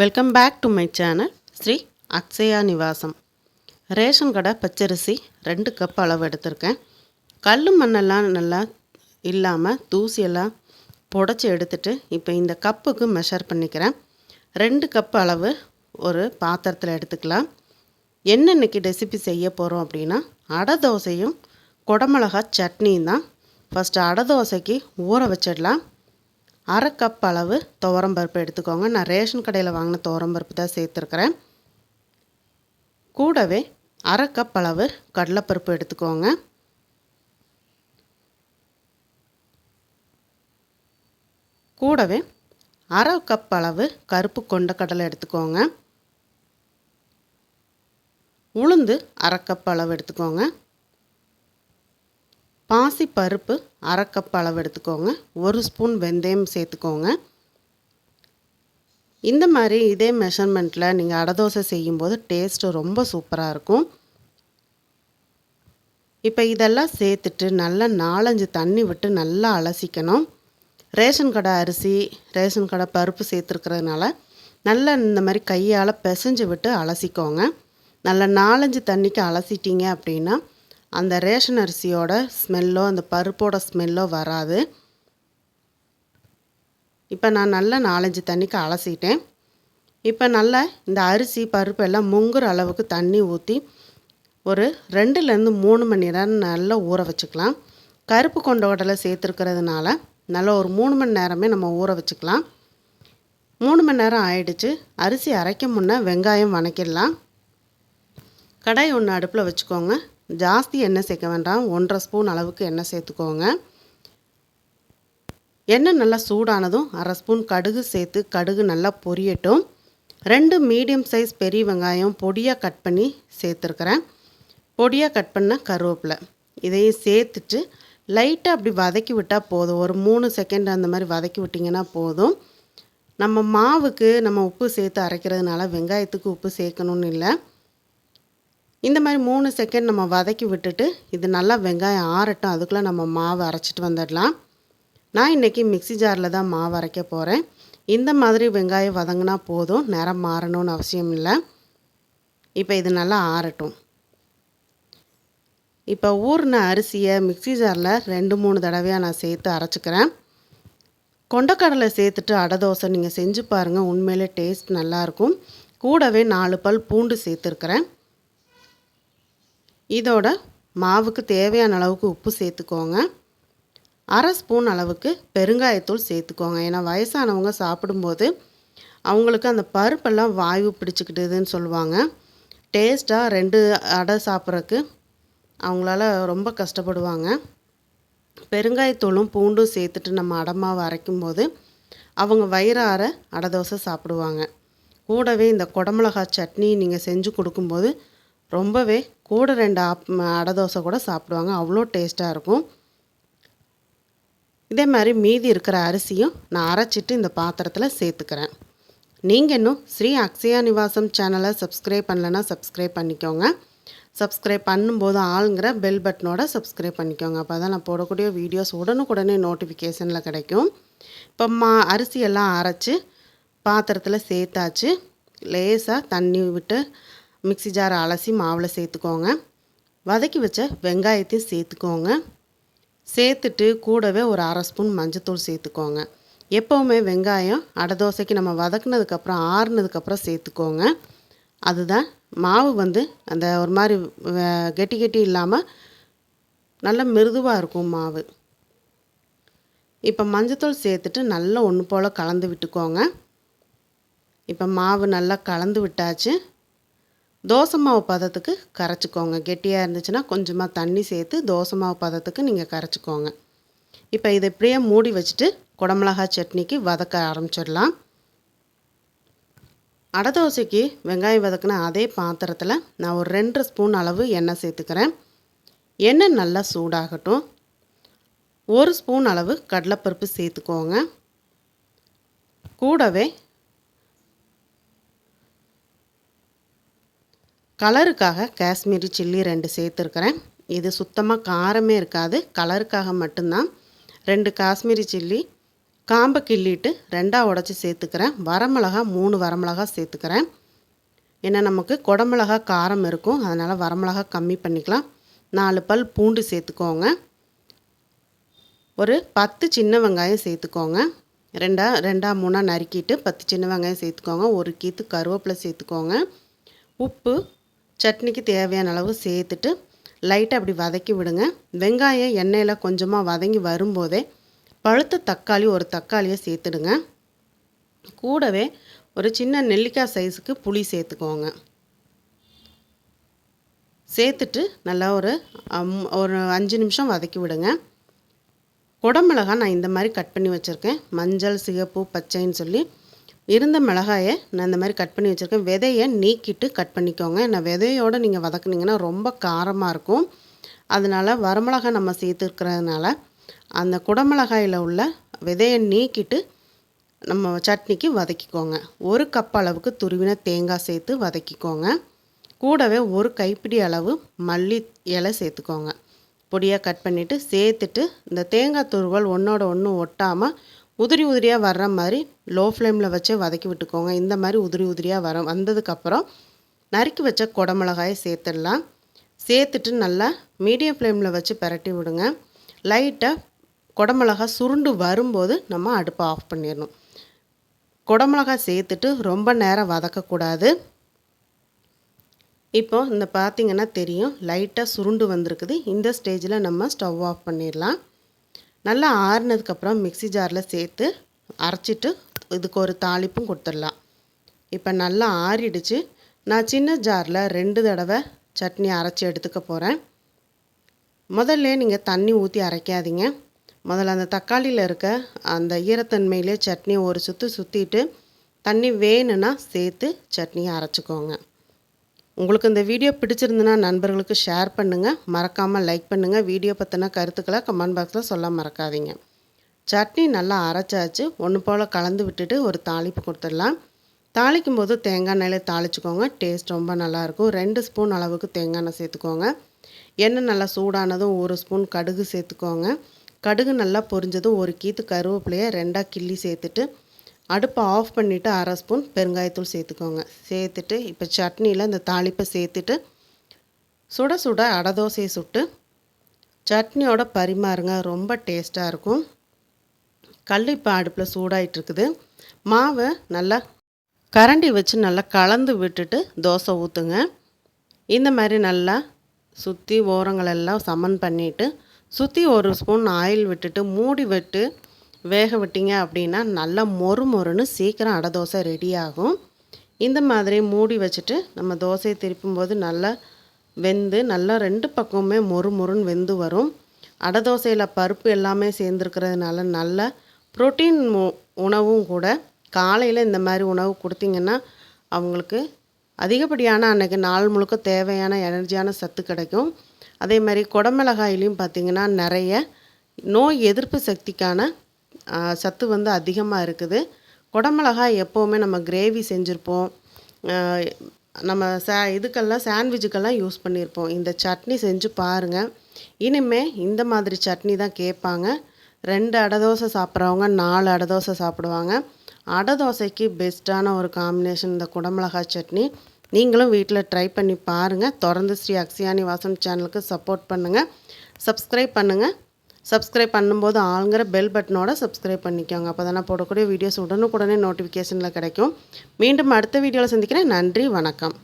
Welcome back to my channel Sri Akshaya Nivasam ration கடை பச்சரிசி ரெண்டு கப் அளவு எடுத்திருக்கேன். கல் மண்ணெல்லாம் நல்லா இல்லாமல் தூசியெல்லாம் புடச்சி எடுத்துட்டு இப்போ இந்த கப்புக்கு மெஷர் பண்ணிக்கிறேன். ரெண்டு கப் அளவு ஒரு பாத்திரத்தில் எடுத்துக்கலாம். என்ன இன்னைக்கு ரெசிபி செய்ய போகிறோம் அப்படின்னா அடை தோசையும் குடமிளகா சட்னியும் தான். ஃபஸ்ட்டு அடை தோசைக்கு ஊற வச்சிடலாம். அரை கப் அளவு துவரம்பருப்பு எடுத்துக்கோங்க. நான் ரேஷன் கடையில் வாங்கின துவரம்பருப்பு தான் சேர்த்துருக்குறேன். கூடவே அரை கப் அளவு கடலைப்பருப்பு எடுத்துக்கோங்க. கூடவே அரை கப் அளவு கருப்பு கொண்ட கடலை எடுத்துக்கோங்க. உளுந்து அரை கப் அளவு எடுத்துக்கோங்க. பாசி பருப்பு அரை கப் அளவு எடுத்துக்கோங்க. ஒரு ஸ்பூன் வெந்தயம் சேர்த்துக்கோங்க. இந்த மாதிரி இதே மெஷர்மெண்ட்டில் நீங்கள் அடை தோசை செய்யும்போது டேஸ்ட்டு ரொம்ப சூப்பராக இருக்கும். இப்போ இதெல்லாம் சேர்த்துட்டு நல்லா நாலஞ்சு தண்ணி விட்டு நல்லா அலசிக்கணும். ரேஷன் கடை அரிசி ரேஷன் கடை பருப்பு சேர்த்துருக்கிறதுனால நல்லா இந்த மாதிரி கையால் பிசைஞ்சு விட்டு அலசிக்கோங்க. நல்லா நாலஞ்சு தண்ணிக்கு அலசிட்டீங்க அப்படின்னா அந்த ரேஷன் அரிசியோட ஸ்மெல்லோ அந்த பருப்போட ஸ்மெல்லோ வராது. இப்போ நான் நல்லா நாலஞ்சு தண்ணிக்கு அலசிட்டேன். இப்போ நல்லா இந்த அரிசி பருப்பு எல்லாம் முங்குற அளவுக்கு தண்ணி ஊற்றி ஒரு ரெண்டுலேருந்து மூணு மணி நேரம் நல்லா ஊற வச்சுக்கலாம். கருப்பு கொண்ட உடலை சேர்த்துருக்கிறதுனால நல்லா ஒரு மூணு மணி நேரமே நம்ம ஊற வச்சுக்கலாம். மூணு மணி நேரம் ஆயிடுச்சு. அரிசி அரைக்க முன்னே வெங்காயம் வணக்கிடலாம். கடாய் ஒன்று அடுப்பில் வச்சுக்கோங்க. ஜாஸ்தி எண்ணெய் சேர்க்க வேண்டாம். ஒன்றரை ஸ்பூன் அளவுக்கு எண்ணெய் சேர்த்துக்கோங்க. எண்ணெய் நல்லா சூடானதும் அரை ஸ்பூன் கடுகு சேர்த்து கடுகு நல்லா பொரியட்டும். ரெண்டு மீடியம் சைஸ் பெரிய வெங்காயம் பொடியாக கட் பண்ணி சேர்த்துருக்குறேன். பொடியாக கட் பண்ண கருவேப்பிலை. இதையும் சேர்த்துட்டு லைட்டாக அப்படி வதக்கி விட்டால் போதும். ஒரு மூணு செகண்ட் அந்த மாதிரி வதக்கி விட்டிங்கன்னா போதும். நம்ம மாவுக்கு நம்ம உப்பு சேர்த்து அரைக்கிறதுனால வெங்காயத்துக்கு உப்பு சேர்க்கணுன்னு இல்லை. இந்த மாதிரி மூணு செகண்ட் நம்ம வதக்கி விட்டுட்டு இது நல்லா வெங்காயம் ஆறட்டும் அதுக்குள்ளே நம்ம மாவு அரைச்சிட்டு வந்துடலாம். நான் இன்றைக்கி மிக்சி ஜாரில் தான் மாவு அரைக்க போகிறேன் இந்த மாதிரி வெங்காயம் வதங்கினா போதும் நிறம் மாறணும்னு அவசியம் இல்லை. இப்போ இது நல்லா ஆறட்டும். இப்போ ஊறின அரிசியை மிக்சி ஜாரில் ரெண்டு மூணு தடவையாக நான் சேர்த்து அரைச்சிக்கிறேன். கொண்டக்கடலை சேர்த்துட்டு அடை தோசை நீங்கள் செஞ்சு பாருங்கள் உண்மையிலே டேஸ்ட் நல்லாயிருக்கும் கூடவே நாலு பல் பூண்டு சேர்த்துருக்குறேன். இதோட மாவுக்கு தேவையான அளவுக்கு உப்பு சேர்த்துக்கோங்க. அரை ஸ்பூன் அளவுக்கு பெருங்காயத்தூள் சேர்த்துக்கோங்க. ஏன்னா வயசானவங்க சாப்பிடும்போது அவங்களுக்கு அந்த பருப்பெல்லாம் வாய்வு பிடிச்சிக்கிட்டுதுன்னு சொல்லுவாங்க. டேஸ்ட்டாக ரெண்டு அடை சாப்பிட்றக்கு அவங்களால ரொம்ப கஷ்டப்படுவாங்க. பெருங்காயத்தூளும் பூண்டும் சேர்த்துட்டு நம்ம அடமாவை அரைக்கும்போது அவங்க வயிறார அடை தோசை சாப்பிடுவாங்க. கூடவே இந்த குடமிளகா சட்னி நீங்கள் செஞ்சு கொடுக்கும்போது ரொம்பவே கூட ரெண்டு ஆப் அடை தோசை கூட சாப்பிடுவாங்க. அவ்வளோ டேஸ்ட்டாக இருக்கும். இதே மாதிரி மீதி இருக்கிற அரிசியும் நான் அரைச்சிட்டு இந்த பாத்திரத்தில் சேர்த்துக்கிறேன். நீங்கள் இன்னும் ஸ்ரீ அக்ஷயா நிவாசம் சேனலை சப்ஸ்கிரைப் பண்ணலைன்னா சப்ஸ்கிரைப் பண்ணிக்கோங்க. சப்ஸ்கிரைப் பண்ணும்போது ஆளுங்கிற பெல் பட்டனோட சப்ஸ்கிரைப் பண்ணிக்கோங்க. அப்போ தான் நான் போடக்கூடிய வீடியோஸ் உடனுக்குடனே நோட்டிஃபிகேஷனில் கிடைக்கும். இப்போ மா அரிசியெல்லாம் அரைச்சி பாத்திரத்தில் சேர்த்தாச்சு. லேசாக தண்ணி விட்டு மிக்சி ஜாரை அலசி மாவில் சேர்த்துக்கோங்க. வதக்கி வச்ச வெங்காயத்தையும் சேர்த்துக்கோங்க. சேர்த்துட்டு கூடவே ஒரு அரை ஸ்பூன் மஞ்சத்தூள் சேர்த்துக்கோங்க. எப்போவுமே வெங்காயம் அடை தோசைக்கு நம்ம வதக்குனதுக்கப்புறம் ஆறுனதுக்கப்புறம் சேர்த்துக்கோங்க. அதுதான் மாவு வந்து அந்த ஒரு மாதிரி கெட்டி கெட்டி இல்லாமல் நல்ல மிருதுவாக இருக்கும் மாவு. இப்போ மஞ்சத்தூள் சேர்த்துட்டு நல்லா ஒன்று போல் கலந்து விட்டுக்கோங்க. இப்போ மாவு நல்லா கலந்து விட்டாச்சு. தோசை மாவு பதத்துக்கு கரைச்சிக்கோங்க. கெட்டியாக இருந்துச்சுன்னா கொஞ்சமாக தண்ணி சேர்த்து தோசை மாவு பதத்துக்கு நீங்கள் கரைச்சிக்கோங்க. இப்போ இதை இப்படியே மூடி வச்சுட்டு குடமிளகா சட்னிக்கு வதக்க ஆரம்பிச்சிடலாம். அடை தோசைக்கு வெங்காயம் வதக்கின அதே பாத்திரத்தில் நான் ஒரு ரெண்டு ஸ்பூன் அளவு எண்ணெய் சேர்த்துக்கிறேன். எண்ணெய் நல்லா சூடாகட்டும். ஒரு ஸ்பூன் அளவு கடலைப்பருப்பு சேர்த்துக்கோங்க. கூடவே கலருக்காக காஷ்மீரி சில்லி ரெண்டு சேர்த்துருக்குறேன். இது சுத்தமாக காரமே இருக்காது. கலருக்காக மட்டும்தான். ரெண்டு காஷ்மீரி சில்லி காம்பை கிள்ளிட்டு ரெண்டாக உடச்சி சேர்த்துக்கிறேன். வரமிளகா மூணு வரமிளகா சேர்த்துக்கிறேன். ஏன்னா நமக்கு குடமிளகா காரம் இருக்கும். அதனால் வரமிளகா கம்மி பண்ணிக்கலாம். நாலு பல் பூண்டு சேர்த்துக்கோங்க. ஒரு பத்து சின்ன வெங்காயம் சேர்த்துக்கோங்க. ரெண்டா ரெண்டா மூணாக நறுக்கிட்டு பத்து சின்ன வெங்காயம் சேர்த்துக்கோங்க. ஒரு கீத்து கருவேப்பிலை சேர்த்துக்கோங்க. உப்பு சட்னிக்கு தேவையான அளவு சேர்த்துட்டு லைட்டாக அப்படி வதக்கி விடுங்க. வெங்காயம் எண்ணெயில் கொஞ்சமாக வதங்கி வரும்போதே பழுத்த தக்காளி ஒரு தக்காளியை சேர்த்துடுங்க. கூடவே ஒரு சின்ன நெல்லிக்காய் சைஸுக்கு புளி சேர்த்துக்கோங்க. சேர்த்துட்டு நல்லா ஒரு ஒரு அஞ்சு நிமிஷம் வதக்கி விடுங்க. குடமிளகா நான் இந்த மாதிரி கட் பண்ணி வச்சுருக்கேன். மஞ்சள் சிகப்பு பச்சைன்னு சொல்லி இருந்த மிளகாயை நான் இந்த மாதிரி கட் பண்ணி வச்சுருக்கேன். விதையை நீக்கிட்டு கட் பண்ணிக்கோங்க. நான் விதையோடு நீங்கள் வதக்குனீங்கன்னா ரொம்ப காரமாக இருக்கும். அதனால் வரமிளகாய் நம்ம சேர்த்துருக்கிறதுனால அந்த குடமிளகாயில் உள்ள விதையை நீக்கிட்டு நம்ம சட்னிக்கு வதக்கிக்கோங்க. ஒரு கப் அளவுக்கு துருவின தேங்காய் சேர்த்து வதக்கிக்கோங்க. கூடவே ஒரு கைப்பிடி அளவு மல்லி இலை சேர்த்துக்கோங்க. பொடியாக கட் பண்ணிவிட்டு சேர்த்துட்டு இந்த தேங்காய் துருவல் ஒன்றோட ஒன்று ஒட்டாமல் உதிரி உதிரியாக வர்ற மாதிரி லோ ஃப்ளேமில் வச்சு வதக்கி விட்டுக்கோங்க. இந்த மாதிரி உதிரி உதிரியாக வர வந்ததுக்கப்புறம் நறுக்கி வச்ச குடமிளகாயை சேர்த்துடலாம். சேர்த்துட்டு நல்லா மீடியம் ஃப்ளேமில் வச்சு பரட்டி விடுங்க. லைட்டாக குடமிளகா சுருண்டு வரும்போது நம்ம அடுப்பை ஆஃப் பண்ணிடணும். குடமிளகாய் சேர்த்துட்டு ரொம்ப நேரம் வதக்கக்கூடாது. இப்போ இந்த பார்த்திங்கன்னா தெரியும் லைட்டாக சுருண்டு வந்திருக்குது. இந்த ஸ்டேஜில் நம்ம ஸ்டவ் ஆஃப் பண்ணிடலாம். நல்லா ஆறுனதுக்கப்புறம் மிக்சி ஜாரில் சேர்த்து அரைச்சிட்டு இதுக்கு ஒரு தாளிப்பும் கொடுத்துடலாம். இப்போ நல்லா ஆறிடுச்சு. நான் சின்ன ஜாரில் ரெண்டு தடவை சட்னி அரைச்சி எடுத்துக்க போகிறேன் முதல்ல நீங்கள் தண்ணி ஊற்றி அரைக்காதீங்க. முதல்ல அந்த தக்காளியில் இருக்க அந்த ஈரத்தன்மையிலே சட்னி ஒரு சுற்று சுற்றிட்டு தண்ணி வேணும்னா சேர்த்து சட்னியை அரைச்சிக்கோங்க. உங்களுக்கு இந்த வீடியோ பிடிச்சிருந்துன்னா நண்பர்களுக்கு ஷேர் பண்ணுங்கள் மறக்காமல் லைக் பண்ணுங்கள் வீடியோ பற்றின கருத்துக்களை கமெண்ட் பாக்ஸில் சொல்ல மறக்காதீங்க. சட்னி நல்லா அரைச்சாச்சு. ஒன்று போல் கலந்து விட்டுட்டு ஒரு தாளிப்பு கொடுத்துடலாம். தாளிக்கும் போது தேங்காய் எண்ணெயில் தாளிச்சுக்கோங்க. டேஸ்ட் ரொம்ப நல்லாயிருக்கும் ரெண்டு ஸ்பூன் அளவுக்கு தேங்காய் எண்ணெய் சேர்த்துக்கோங்க. எண்ணெய் நல்லா சூடானதும் ஒரு ஸ்பூன் கடுகு சேர்த்துக்கோங்க. கடுகு நல்லா பொரிஞ்சதும் ஒரு கீத்து கருவேப்பிலையை ரெண்டாக கிள்ளி சேர்த்துட்டு அடுப்பை ஆஃப் பண்ணிவிட்டு அரை ஸ்பூன் பெருங்காயத்தூள் சேர்த்துக்கோங்க. சேர்த்துட்டு இப்போ சட்னியில் இந்த தாளிப்பை சேர்த்துட்டு சுட சுட அடை தோசையை சுட்டு சட்னியோட பரிமாறுங்க ரொம்ப டேஸ்ட்டாக இருக்கும். கல் இப்போ அடுப்பில் சூடாயிட்ருக்குது மாவை நல்லா கரண்டி வச்சு நல்லா கலந்து விட்டுட்டு தோசை ஊற்றுங்க இந்த மாதிரி நல்லா சுற்றி ஓரங்களெல்லாம் சமன் பண்ணிவிட்டு சுற்றி ஒரு ஸ்பூன் ஆயில் விட்டுட்டு மூடி விட்டு வேக விட்டீங்க அப்படின்னா நல்லா மொறு மொறுன்னு சீக்கிரம் அடை தோசை ரெடி ஆகும். இந்த மாதிரி மூடி வச்சுட்டு நம்ம தோசையை திருப்பும்போது நல்லா வெந்து நல்லா ரெண்டு பக்கமுமே மொறு மொறுன்னு வெந்து வரும். அடை தோசையில் பருப்பு எல்லாமே சேர்ந்துருக்கிறதுனால நல்ல ப்ரோட்டீன் உணவும் கூட காலையில் இந்த மாதிரி உணவு கொடுத்தீங்கன்னா அவங்களுக்கு அதிகப்படியான அன்றைக்கி நாள் முழுக்க தேவையான எனர்ஜியான சத்து கிடைக்கும். அதே மாதிரி குடமிளகாயிலையும் பார்த்திங்கன்னா நிறைய நோய் எதிர்ப்பு சக்திக்கான சத்து வந்து அதிகமாக இருக்குது. குடமிளகாய் எப்போவுமே நம்ம கிரேவி செஞ்சுருப்போம். நம்ம சே இதுக்கெல்லாம் சாண்ட்விச்சுக்கெல்லாம் யூஸ் பண்ணியிருப்போம் இந்த சட்னி செஞ்சு பாருங்கள் இனிமேல் இந்த மாதிரி சட்னி தான் கேட்பாங்க. ரெண்டு அடை தோசை சாப்பிட்றவங்க நாலு அடை தோசை சாப்பிடுவாங்க. அடை தோசைக்கு பெஸ்ட்டான ஒரு காம்பினேஷன் இந்த குடமிளகாய் சட்னி. நீங்களும் வீட்டில் ட்ரை பண்ணி பாருங்கள் தொடர்ந்து ஸ்ரீ அக்ஸியானி வாசம் சேனலுக்கு சப்போர்ட் பண்ணுங்கள் சப்ஸ்கிரைப் பண்ணுங்கள் சப்ஸ்கிரைப் பண்ணும்போது ஆளுங்கிற பெல் பட்டனோட சப்ஸ்கிரைப் பண்ணிக்கோங்க. அப்போ தானே போடக்கூடிய வீடியோஸ் உடனுக்குடனே நோட்டிஃபிகேஷனில் கிடைக்கும். மீண்டும் அடுத்த வீடியோவில் சந்திக்கிறேன். நன்றி வணக்கம்.